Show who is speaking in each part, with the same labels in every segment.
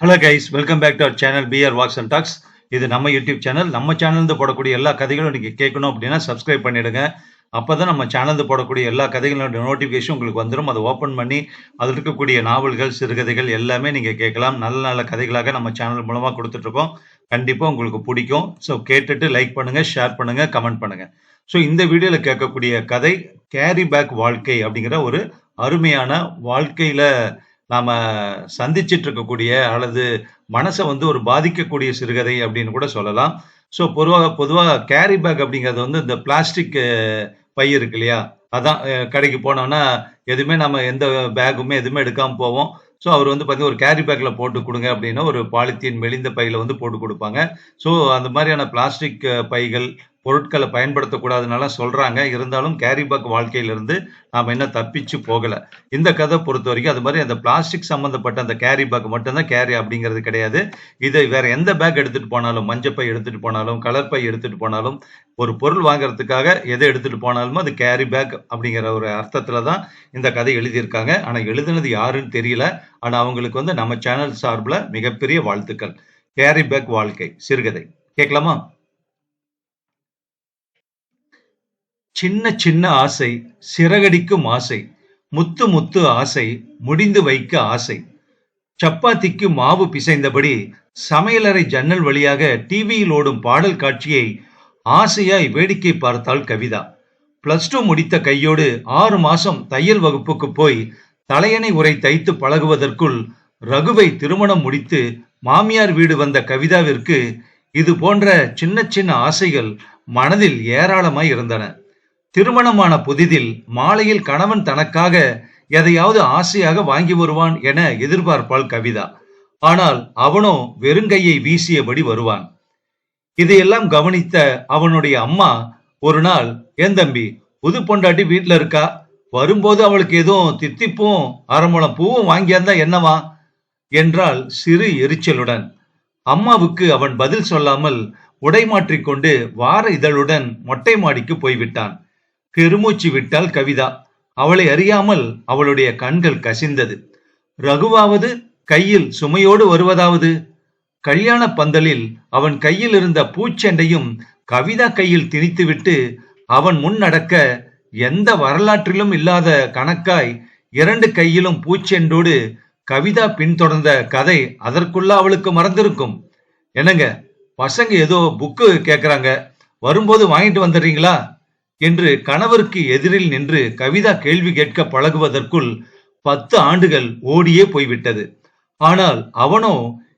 Speaker 1: Hello guys welcome back to our channel PR walks and talks இது நம்ம YouTube channel நம்ம சேனல்ந்து போடக்கூடிய எல்லா கதைகளும் நீங்கள் கேட்கணும் அப்படின்னா சப்ஸ்கிரைப் பண்ணிடுங்க. அப்போ தான் நம்ம சேனல்ந்து போடக்கூடிய எல்லா கதைகளோட நோட்டிஃபிகேஷன் உங்களுக்கு வந்துடும் அதை ஓப்பன் பண்ணி அதில் இருக்கக்கூடிய நாவல்கள் சிறுகதைகள் எல்லாமே நீங்கள் கேட்கலாம். நல்ல நல்ல கதைகளாக நம்ம சேனல் மூலமாக கொடுத்துட்ருக்கோம். கண்டிப்பாக உங்களுக்கு பிடிக்கும். ஸோ கேட்டுட்டு லைக் பண்ணுங்கள் ஷேர் பண்ணுங்கள் கமெண்ட் பண்ணுங்கள் ஸோ இந்த வீடியோவில் கேட்கக்கூடிய கதை கேரி பேக் வாழ்க்கை அப்படிங்கிற ஒரு அருமையான வாழ்க்கையில் நாம சந்திச்சிட்டு இருக்கக்கூடிய அல்லது மனசை வந்து ஒரு பாதிக்கக்கூடிய சிறுகதை அப்படின்னு கூட சொல்லலாம். ஸோ பொதுவாக பொதுவாக கேரி பேக் அப்படிங்கிறது வந்து இந்த பிளாஸ்டிக் பை இருக்கு இல்லையா? அதான் கடைக்கு போனோம்னா எதுவுமே நம்ம எந்த பேக்குமே எதுவுமே எடுக்காமல் போவோம். ஸோ அவர் வந்து பார்த்தீங்கன்னா ஒரு கேரி பேக்கில் போட்டு கொடுங்க அப்படின்னா ஒரு பாலித்தீன் மெலிந்த பையில் வந்து போட்டு கொடுப்பாங்க. ஸோ அந்த மாதிரியான பிளாஸ்டிக் பைகள் பொருட்களை பயன்படுத்தக்கூடாதுனால சொல்கிறாங்க இருந்தாலும் கேரி பேக் வாழ்க்கையிலிருந்து நாம் என்ன தப்பிச்சு போகலை. இந்த கதை பொறுத்த வரைக்கும் அது மாதிரி அந்த பிளாஸ்டிக் சம்மந்தப்பட்ட அந்த கேரி பேக் மட்டும்தான் கேரி அப்படிங்கிறது கிடையாது. இதை வேறு எந்த பேக் எடுத்துகிட்டு போனாலும் மஞ்சப்பை எடுத்துகிட்டு போனாலும் கலர் பை எடுத்துகிட்டு போனாலும் ஒரு பொருள் வாங்குறதுக்காக எதை எடுத்துகிட்டு போனாலும் அது கேரி பேக் அப்படிங்கிற ஒரு அர்த்தத்தில் தான் இந்த கதை எழுதியிருக்காங்க. ஆனால் எழுதுனது யாருன்னு தெரியல. ஆனால் அவங்களுக்கு வந்து நம்ம சேனல் சார்பில் மிகப்பெரிய வாழ்த்துக்கள். கேரி பேக் வாழ்க்கை சிறுகதை. கேட்கலாமா? சின்ன சின்ன ஆசை சிறகடிக்கும் ஆசை முத்து முத்து ஆசை முடிந்து வைக்க ஆசை. சப்பாத்திக்கு மாவு பிசைந்தபடி சமையலறை ஜன்னல் வழியாக டிவியில் ஓடும் பாடல் காட்சியை ஆசையாய் வேடிக்கை பார்த்தாள் கவிதா. பிளஸ் டூ முடித்த கையோடு ஆறு மாசம் தையல் வகுப்புக்கு போய் தலையணை உரை தைத்து பழகுவதற்குள் ரகுவை திருமணம் முடித்து மாமியார் வீடு வந்த கவிதாவிற்கு இது போன்ற சின்ன சின்ன ஆசைகள் மனதில் ஏராளமாய் இருந்தன. திருமணமான புதிதில் மாலையில் கணவன் தனக்காக எதையாவது ஆசையாக வாங்கி வருவான் என எதிர்பார்ப்பாள் கவிதா. ஆனால் அவனோ வெறுங்கையை வீசியபடி வருவான். இதையெல்லாம் கவனித்த அவனுடைய அம்மா ஒரு நாள் ஏன் தம்பி புது பொண்டாட்டி வீட்ல இருக்கா? வரும்போது அவளுக்கு எதுவும் தித்திப்பும் அரைமுளம் பூவும் வாங்கியாந்தா என்னவா? என்றால் சிறு எரிச்சலுடன். அம்மாவுக்கு அவன் பதில் சொல்லாமல் உடை மாற்றிக்கொண்டு வார இதழுடன் மொட்டை மாடிக்கு போய்விட்டான். பெருமூச்சு விட்டாள் கவிதா. அவளை அறியாமல் அவளுடைய கண்கள் கசிந்தது. ரகுவாவது கையில் சுமையோடு வருவதாவது? கல்யாண பந்தலில் அவன் கையில் இருந்த பூச்செண்டையும் கவிதா கையில் திணித்துவிட்டு அவன் முன் நடக்க எந்த வரலாற்றிலும் இல்லாத கணக்காய் இரண்டு கையிலும் பூச்செண்டோடு கவிதா பின்தொடர்ந்த கதை அதற்குள்ள அவளுக்கு மறந்திருக்கும். என்னங்க பசங்க ஏதோ புக்கு கேட்குறாங்க வரும்போது வாங்கிட்டு வந்துடுறீங்களா? என்று கணவருக்கு எதிரில் நின்று கவிதா கேள்வி கேட்க பழகுவதற்குள் பத்து ஆண்டுகள் ஓடியே போய்விட்டது. ஆனால் அவனோ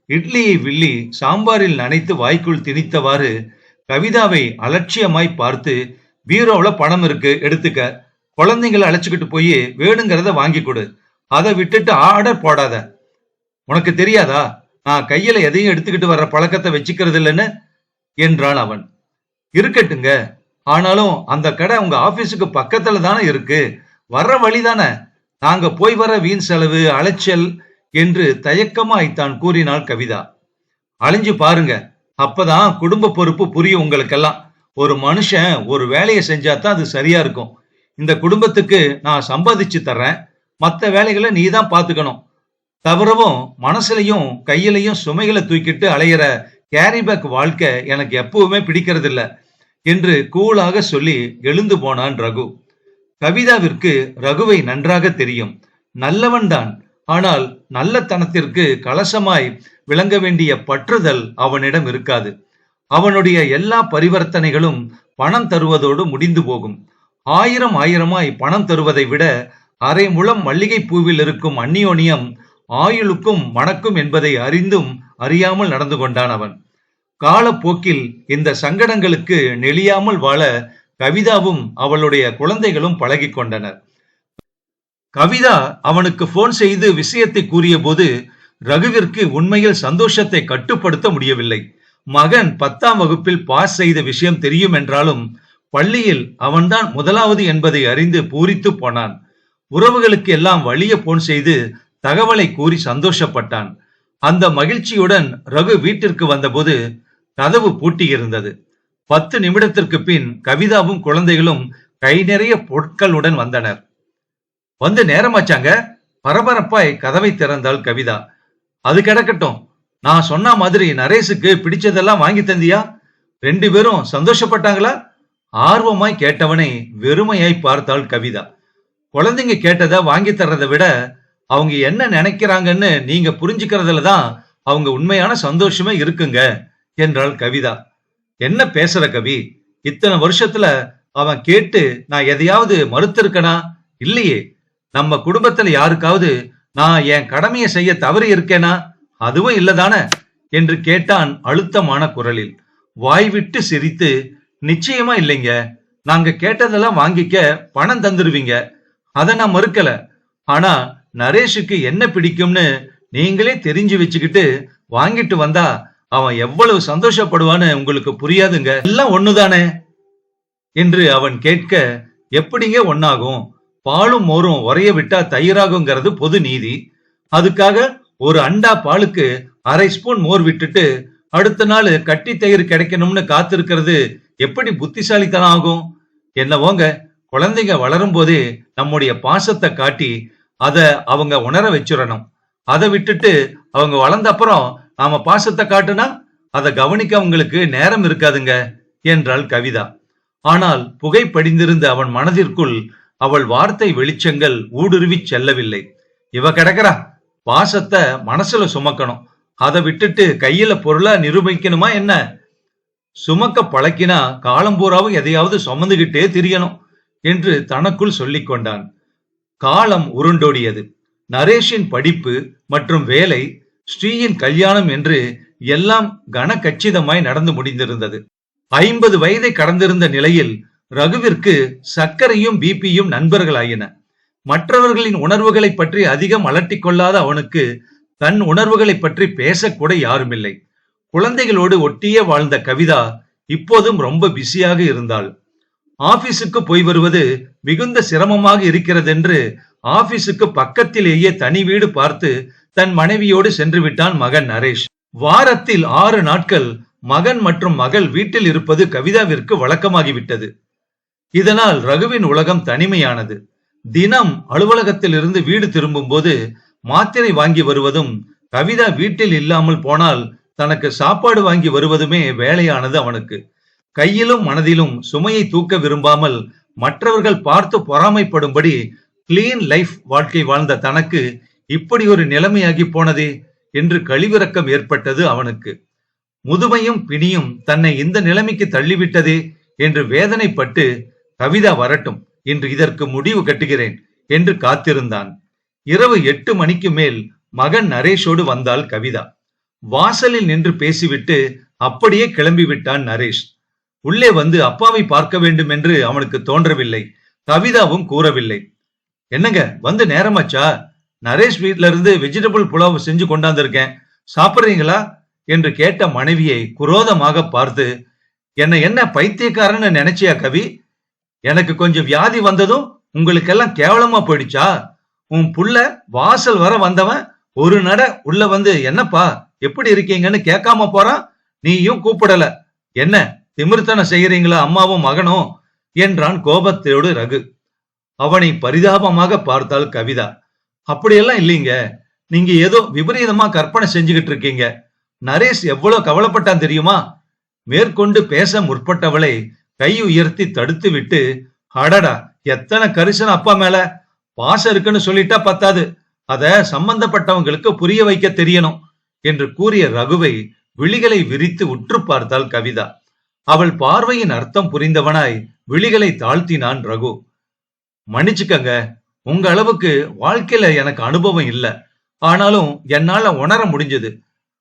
Speaker 1: இட்லியை வில்லி சாம்பாரில் நனைத்து வாய்க்குள் திணித்தவாறு கவிதாவை அலட்சியமாய் பார்த்து பீரோவில் பணம் இருக்கு எடுத்துக்க. குழந்தைங்களை அழைச்சிக்கிட்டு போய் வேணுங்கிறத வாங்கி கொடு. அதை விட்டுட்டு ஆர்டர் போடாத. உனக்கு தெரியாதா? நான் கையில எதையும் எடுத்துக்கிட்டு வர்ற பழக்கத்தை வச்சுக்கிறது இல்லைன்னு என்றான் அவன். இருக்கட்டுங்க. ஆனாலும் அந்த கடை உங்க ஆபீஸுக்கு பக்கத்துல தானே இருக்கு. வர்ற வழி தானே நாங்க போய் வர வீண் செலவு அலைச்சல் என்று தயக்கமாய் தான் கூறினாள் கவிதா. அழிஞ்சு பாருங்க. அப்பதான் குடும்ப பொறுப்பு புரியும் உங்களுக்கெல்லாம். ஒரு மனுஷன் ஒரு வேலையை செஞ்சா தான் அது சரியா இருக்கும். இந்த குடும்பத்துக்கு நான் சம்பாதிச்சு தர்றேன். மற்ற வேலைகளை நீ தான் பார்த்துக்கணும் தவிரவும் மனசுலையும் கையிலையும் சுமைகளை தூக்கிட்டு அலையிற கேரி பேக் வாழ்க்கை எனக்கு எப்பவுமே பிடிக்கிறது இல்லை என்று கூலாக சொல்லி எழுந்து போனான் ரகு. கவிதாவிற்கு ரகுவை நன்றாக தெரியும். நல்லவன்தான். ஆனால் நல்லத்தனத்திற்கு கலசமாய் விளங்க வேண்டிய பற்றுதல் அவனிடம் இருக்காது. அவனுடைய எல்லா பரிவர்த்தனைகளும் பணம் தருவதோடு முடிந்து போகும். ஆயிரம் ஆயிரமாய் பணம் தருவதை விட அரை முழம் மல்லிகை பூவில் இருக்கும் அந்நியோனியம் ஆயுளுக்கும் மணக்கும் என்பதை அறிந்தும் அறியாமல் நடந்து கொண்டான் அவன். காலப்போக்கில் இந்த சங்கடங்களுக்கு நெளியாமல் வாழ கவிதாவும் அவளுடைய குழந்தைகளும் பழகி கொண்டனர். கவிதா அவனுக்கு போன் செய்து விஷயத்தை கூறிய போது ரகுவிற்கு உண்மையில் சந்தோஷத்தை கட்டுப்படுத்த முடியவில்லை. மகன் பத்தாம் வகுப்பில் பாஸ் செய்த விஷயம் தெரியும் என்றாலும் பள்ளியில் அவன்தான் முதலாவது என்பதை அறிந்து பூரித்து போனான். உறவுகளுக்கு எல்லாம் வழிய போன் செய்து தகவலை கூறி சந்தோஷப்பட்டான். அந்த மகிழ்ச்சியுடன் ரகு வீட்டிற்கு வந்தபோது கதவு பூட்டியிருந்தது பத்து நிமிடத்திற்கு பின் கவிதாவும் குழந்தைகளும் கை நிறைய பொருட்களுடன் வந்தனர். வந்து நேரமாச்சாங்க? பரபரப்பாய் கதவை திறந்தாள் கவிதா. அது கிடக்கட்டும். நான் சொன்ன மாதிரி நரேஷுக்கு பிடிச்சதெல்லாம் வாங்கி தந்தியா? ரெண்டு பேரும் சந்தோஷப்பட்டாங்களா? ஆர்வமாய் கேட்டவனை வெறுமையாய் பார்த்தாள் கவிதா. குழந்தைங்க கேட்டதை வாங்கி தர்றதை விட அவங்க என்ன நினைக்கிறாங்கன்னு நீங்க புரிஞ்சுக்கிறதுல தான் அவங்க உண்மையான சந்தோஷமே இருக்குங்க. என்றாள் கவிதா. என்ன பேசுற கவி? இத்தனை வருஷத்துல அவன் கேட்டு நான் எதையாவது மறுத்திருக்கனா? இல்லையே. நம்ம குடும்பத்துல யாருக்காவது நான் என் கடமையை செய்ய தவறி இருக்கேனா? அதுவும் இல்லதானே? என்று கேட்டான் அழுத்தமான குரலில். வாய்விட்டு சிரித்து நிச்சயமா இல்லைங்க. நாங்க கேட்டதெல்லாம் வாங்கிக்க பணம் தந்துருவீங்க. அத நான் மறுக்கல. ஆனா நரேஷுக்கு என்ன பிடிக்கும்னு நீங்களே தெரிஞ்சு வச்சுக்கிட்டு வாங்கிட்டு வந்தா அவன் எவ்வளவு சந்தோஷப்படுவான்னு உங்களுக்கு புரியாதுங்க. எல்லாம் ஒண்ணுதானே? என்று அவன் கேட்க எப்படிங்க ஒன்னாகும் பாலும் மோரும் உரைய விட்டா தயிராகுங்கிறது பொது நீதி. அதுக்காக ஒரு அண்டா பாலுக்கு அரை ஸ்பூன் மோர் விட்டுட்டு அடுத்த நாள் கட்டி தயிர் கிடைக்கணும்னு காத்திருக்கிறது எப்படி புத்திசாலித்தனம் ஆகும்? என்னவோங்க குழந்தைங்க வளரும் போதே நம்முடைய பாசத்தை காட்டி அதை அவங்க உணர வச்சிடணும். அதை விட்டுட்டு அவங்க வளர்ந்த அப்புறம் நாம பாசத்தை காட்டுனா அதை கவனிக்க அவங்களுக்கு நேரம் இருக்காதுங்க என்றாள் கவிதா. ஆனால் புகை படிந்திருந்த அவன் மனதிற்குள் அவள் வார்த்தை வெளிச்சங்கள் ஊடுருவி செல்லவில்லை. இவ கிடக்குறா. பாசத்தை மனசுல சுமக்கணும். அதை விட்டுட்டு கையில பொருளா நிரூபிக்கணுமா என்ன? சுமக்க பழக்கினா காலம் பூராவும் எதையாவது சுமந்துகிட்டே திரியணும் என்று தனக்குள் சொல்லிக் கொண்டான். காலம் உருண்டோடியது. நரேஷின் படிப்பு மற்றும் வேலை ஸ்ரீயின் கல்யாணம் என்று எல்லாம் கன கச்சிதமாய் நடந்து முடிந்திருந்தது. ஐம்பது வயதை கடந்திருந்த நிலையில் ரகுவிற்கு சர்க்கரையும் பிபியும் நண்பர்களாயின. மற்றவர்களின் உணர்வுகளை பற்றி அதிகம் அலட்டிக் கொள்ளாத அவனுக்கு தன் உணர்வுகளை பற்றி பேசக்கூட யாருமில்லை. குழந்தைகளோடு ஒட்டியே வாழ்ந்த கவிதா இப்போதும் ரொம்ப பிஸியாக இருந்தாள். ஆபீஸுக்கு போய் வருவது மிகுந்த சிரமமாக இருக்கிறதென்று ஆபீஸுக்கு பக்கத்திலேயே தனி வீடு பார்த்து தன் மனைவியோடு சென்று விட்டான் மகன் நரேஷ். வாரத்தில் ஆறு நாட்கள் மகன் மற்றும் மகள் வீட்டில் இருப்பது கவிதாவிற்கு வழக்கமாகிவிட்டது. இதனால் ரகுவின் உலகம் தனிமையானது. தினம் அலுவலகத்தில் இருந்து வீடு திரும்பும் போது மாத்திரை வாங்கி வருவதும் கவிதா வீட்டில் இல்லாமல் போனால் தனக்கு சாப்பாடு வாங்கி வருவதுமே வேலையானது அவனுக்கு. கையிலும் மனதிலும் சுமையை தூக்க விரும்பாமல் மற்றவர்கள் பார்த்து பொறாமைப்படும்படி கிளீன் லைஃப் வாழ்க்கை வாழ்ந்த தனக்கு இப்படி ஒரு நிலைமையாகி போனதே என்று கழிவிறக்கம் ஏற்பட்டது அவனுக்கு. முதுமையும் பிணியும் தன்னை இந்த நிலைமைக்கு தள்ளிவிட்டதே என்று வேதனைப்பட்டு கவிதா வரட்டும் இன்று இதற்கு முடிவு கட்டுகிறேன் என்று காத்திருந்தான். இரவு எட்டு மணிக்கு மேல் மகன் நரேஷோடு வந்தாள் கவிதா. வாசலில் நின்று பேசிவிட்டு அப்படியே கிளம்பி விட்டான் நரேஷ். உள்ளே வந்து அப்பாவை பார்க்க வேண்டும் என்று அவனுக்கு தோன்றவில்லை. கவிதாவும் கூறவில்லை. என்னங்க வந்து நேரமாச்சா? நரேஷ் வீட்ல இருந்து வெஜிடபிள் புலாவ் செஞ்சு கொண்டாந்துருக்கேன். சாப்பிடுறீங்களா? என்று கேட்ட மனைவியை குரோதமாக பார்த்து என்ன என்ன பைத்தியக்காரன்னு நினைச்சியா கவி? எனக்கு கொஞ்சம் வியாதி வந்ததும் உங்களுக்கெல்லாம் கேவலமா போயிடுச்சா? உன் புள்ள வாசல் வர வந்தவன் ஒரு நட உள்ள வந்து என்னப்பா எப்படி இருக்கீங்கன்னு கேட்காம போறான்? நீயும் கூப்பிடல. என்ன திமிர்த்தனம் செய்யறீங்களா அம்மாவும் மகனும்? என்றான் கோபத்தோடு ரகு. அவனை பரிதாபமாக பார்த்தாள் கவிதா. அப்படியெல்லாம் இல்லைங்க. நீங்க ஏதோ விபரீதமா கற்பனை செஞ்சுகிட்டு இருக்கீங்க. நரேஷ் எவ்வளவு கவலைப்பட்டான் தெரியுமா? மேற்கொண்டு பேச முற்பட்டவளை கை உயர்த்தி தடுத்து விட்டு அடடா எத்தனை கரிசன் அப்பா மேல? பாசம் இருக்குன்னு சொல்லிட்டா பத்தாது. அத சம்பந்தப்பட்டவங்களுக்கு புரிய வைக்க தெரியணும் என்று கூறிய ரகுவை விழிகளை விரித்து உற்று பார்த்தாள் கவிதா. அவள் பார்வையின் அர்த்தம் புரிந்தவனாய் விழிகளை தாழ்த்தினான் ரகு. மன்னிச்சுக்கங்க உங்க அளவுக்கு வாழ்க்கையில எனக்கு அனுபவம் இல்ல. ஆனாலும் என்னால உணர முடிஞ்சது.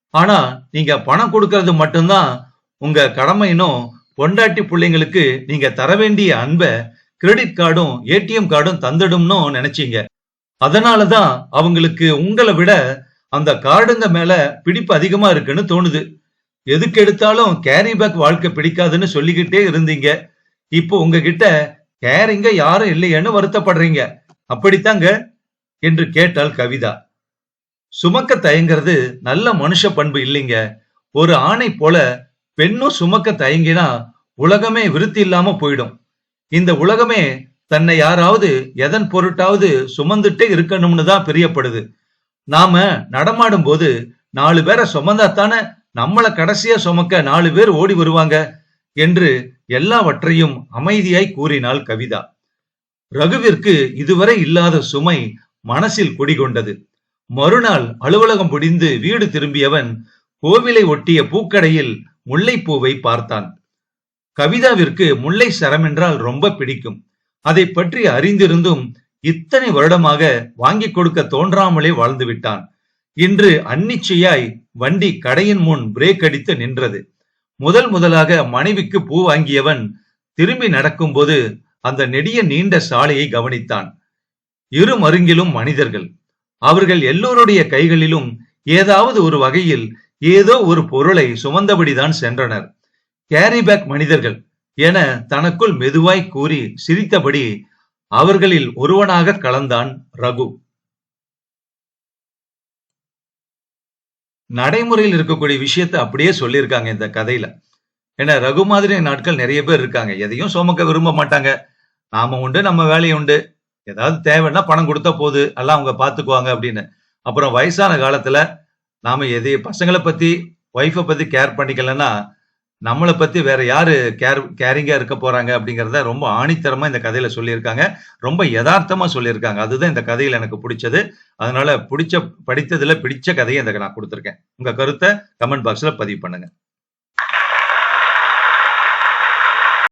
Speaker 1: ஆனா நீங்க பணம் கொடுக்கறது மட்டும்தான் உங்க கடமையினும் பொண்டாட்டி பிள்ளைங்களுக்கு நீங்க தர வேண்டிய அன்பை கிரெடிட் கார்டும் ஏடிஎம் கார்டும் தந்துடும்னு நினைச்சீங்க. அதனாலதான் அவங்களுக்கு உங்களை விட அந்த கார்டுங்க மேல பிடிப்பு அதிகமா இருக்குன்னு தோணுது. எதுக்கு எடுத்தாலும் கேரி பேக் வாழ்க்கை பிடிக்காதுன்னு சொல்லிக்கிட்டே இருந்தீங்க. இப்போ உங்ககிட்ட கேரிங்க யாரும் இல்லையேன்னு வருத்தப்படுறீங்க. அப்படித்தாங்க? என்று கேட்டாள் கவிதா. சுமக்க தயங்கிறது நல்ல மனுஷ பண்பு இல்லைங்க. ஒரு ஆணை போல பெண்ணும் சுமக்க தயங்கினா உலகமே விருத்தி இல்லாம போயிடும். இந்த உலகமே தன்னை யாராவது எதன் பொருட்டாவது சுமந்துட்டே இருக்கணும்னு தான் பிரியப்படுது. நாம நடமாடும் போது நாலு பேரை சுமந்தாத்தானே நம்மளை கடைசியா சுமக்க நாலு பேர் ஓடி வருவாங்க என்று எல்லாவற்றையும் அமைதியாய் கூறினாள் கவிதா. ரகுவிற்கு இதுவரை இல்லாத சுமை மனசில் குடிகொண்டது. மறுநாள் அலுவலகம் முடிந்து வீடு திரும்பியவன் கோவிலை ஒட்டிய பூக்கடையில் முல்லைப்பூவை பார்த்தான். கவிதாவிற்கு முல்லை சரம் என்றால் ரொம்ப பிடிக்கும். அதை பற்றி அறிந்திருந்தும் இத்தனை வருடமாக வாங்கிக் கொடுக்க தோன்றாமலே வாழ்ந்து விட்டான். இன்று அன்னிச்சையாய் வண்டி கடையின் முன் பிரேக் அடித்து நின்றது. முதல் முதலாக மனைவிக்கு பூ வாங்கியவன் திரும்பி நடக்கும்போது அந்த நெடிய நீண்ட சாலையை கவனித்தான். இரு மருங்கிலும் மனிதர்கள். அவர்கள் எல்லோருடைய கைகளிலும் ஏதாவது ஒரு வகையில் ஏதோ ஒரு பொருளை சுமந்தபடிதான் சென்றனர். கேரிபேக் மனிதர்கள் என தனக்குள் மெதுவாய் கூறி சிரித்தபடி அவர்களில் ஒருவனாக கலந்தான் ரகு. நடைமுறையில் இருக்கக்கூடிய விஷயத்தை அப்படியே சொல்லியிருக்காங்க இந்த கதையில. ஏன்னா ரகு மாதிரி நாட்கள் நிறைய பேர் இருக்காங்க. எதையும் சுமக்க விரும்ப மாட்டாங்க. நாம உண்டு நம்ம வேலையை உண்டு. ஏதாவது தேவைன்னா பணம் கொடுத்தா போகுது எல்லாம் அவங்க பார்த்துக்குவாங்க அப்படின்னு. அப்புறம் வயசான காலத்துல நாம எதை பசங்களை பத்தி ஒய்ஃபை பத்தி கேர் பண்ணிக்கலன்னா நம்மளை பத்தி வேற யாரு கேர் கேரிங்கா இருக்க போறாங்க அப்படிங்கிறத ரொம்ப ஆணித்தரமா இந்த கதையில சொல்லியிருக்காங்க. ரொம்ப யதார்த்தமா சொல்லியிருக்காங்க. அதுதான் இந்த கதையில எனக்கு பிடிச்சது. அதனால பிடிச்ச படித்ததுல பிடிச்ச கதையை இந்த நான் கொடுத்துருக்கேன். உங்க கருத்தை கமெண்ட் பாக்ஸ்ல பதிவு பண்ணுங்க.